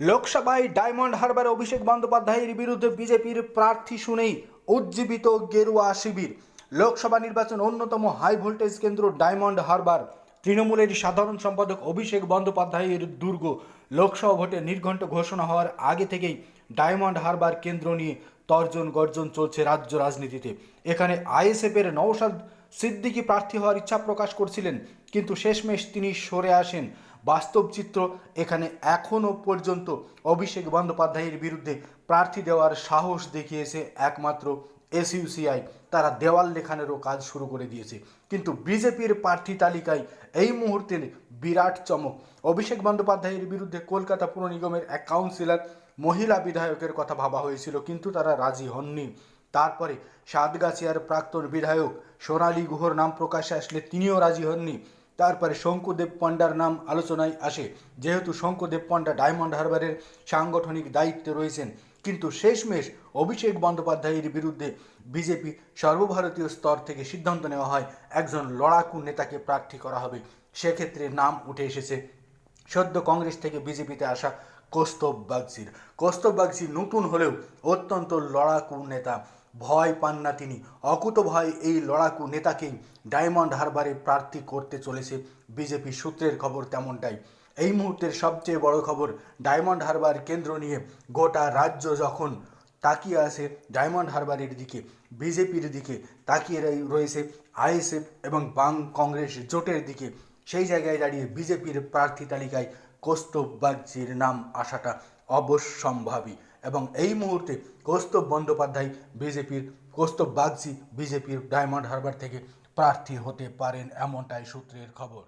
লোকসভায় ডায়মন্ড হারবার অভিষেক বন্দ্যোপাধ্যায়ের বিরুদ্ধে বিজেপির প্রার্থী শুনেই উজ্জীবিত গেরুয়া শিবির। লোকসভা নির্বাচন অন্যতম হাই ভোল্টেজ কেন্দ্র ডায়মন্ড হারবার। তৃণমূলের সাধারণ সম্পাদক অভিষেক বন্দ্যোপাধ্যায়ের দুর্গ লোকসভা ভোটে নির্ঘণ্ট ঘোষণা হওয়ার আগে থেকেই ডায়মন্ড হারবার কেন্দ্র নিয়ে তর্জন গর্জন চলছে রাজ্য রাজনীতিতে। এখানে আইএসএফের নওশাদ সিদ্দিকী প্রার্থী হওয়ার ইচ্ছা প্রকাশ করছিলেন, কিন্তু শেষমেশ তিনি সরে আসেন। বাস্তব চিত্র এখানে এখনও পর্যন্ত অভিষেক বন্দ্যোপাধ্যায়ের বিরুদ্ধে প্রার্থী দেওয়ার সাহস দেখিয়েছে একমাত্র এসইউসিআই তারা দেওয়াল লেখানেরও কাজ শুরু করে দিয়েছে। কিন্তু বিজেপির প্রার্থী তালিকায় এই মুহূর্তে বিরাট চমক। অভিষেক বন্দ্যোপাধ্যায়ের বিরুদ্ধে কলকাতা পুর নিগমের এক কাউন্সিলর মহিলা বিধায়কের কথা ভাবা হয়েছিল, কিন্তু তারা রাজি হননি। তারপরে সাতগাছিয়ার প্রাক্তন বিধায়ক সোনালী গুহর নাম প্রকাশে আসলে তিনিও রাজি হননি। তারপরে শঙ্কুদেব পণ্ডার নাম আলোচনায় আসে। যেহেতু শঙ্কুদেব পণ্ডা ডায়মন্ড হারবারের সাংগঠনিক দায়িত্বে রয়েছেন কিন্তু শেষমেশ অভিষেক বন্দ্যোপাধ্যায়ের বিরুদ্ধে বিজেপি সর্বভারতীয় স্তর থেকে সিদ্ধান্ত নেওয়া হয়, একজন লড়াকু নেতাকে প্রার্থী করা হবে। সেক্ষেত্রে নাম উঠে এসেছে সদ্য কংগ্রেস থেকে বিজেপিতে আসা কৌস্তব বাগচির। কৌস্তব বাগচি নতুন হলেও অত্যন্ত লড়াকু নেতা। ভয় পান না তিনি। অকুত ভয় এই লড়াকু নেতাকেই ডায়মন্ড হারবারে প্রার্থী করতে চলেছে বিজেপি সূত্রের খবর তেমনটাই। এই মুহূর্তের সবচেয়ে বড় খবর, ডায়মন্ড হারবার কেন্দ্র নিয়ে গোটা রাজ্য যখন তাকিয়ে আছে ডায়মন্ড হারবারের দিকে, বিজেপির দিকে তাকিয়ে রয়েছে আইএসএফ এবং বাং কংগ্রেস জোটের দিকে, সেই জায়গায় দাঁড়িয়ে বিজেপির প্রার্থী তালিকায় কৌস্তব বাগচির নাম আসাটা অবশ্যম্ভাবী। এবং এই মুহূর্তে কৌস্তব বন্দ্যোপাধ্যায় বিজেপির, কৌস্তব বাগচি বিজেপির ডায়মন্ড হারবার থেকে প্রার্থী হতে পারেন এমনটাই সূত্রের খবর।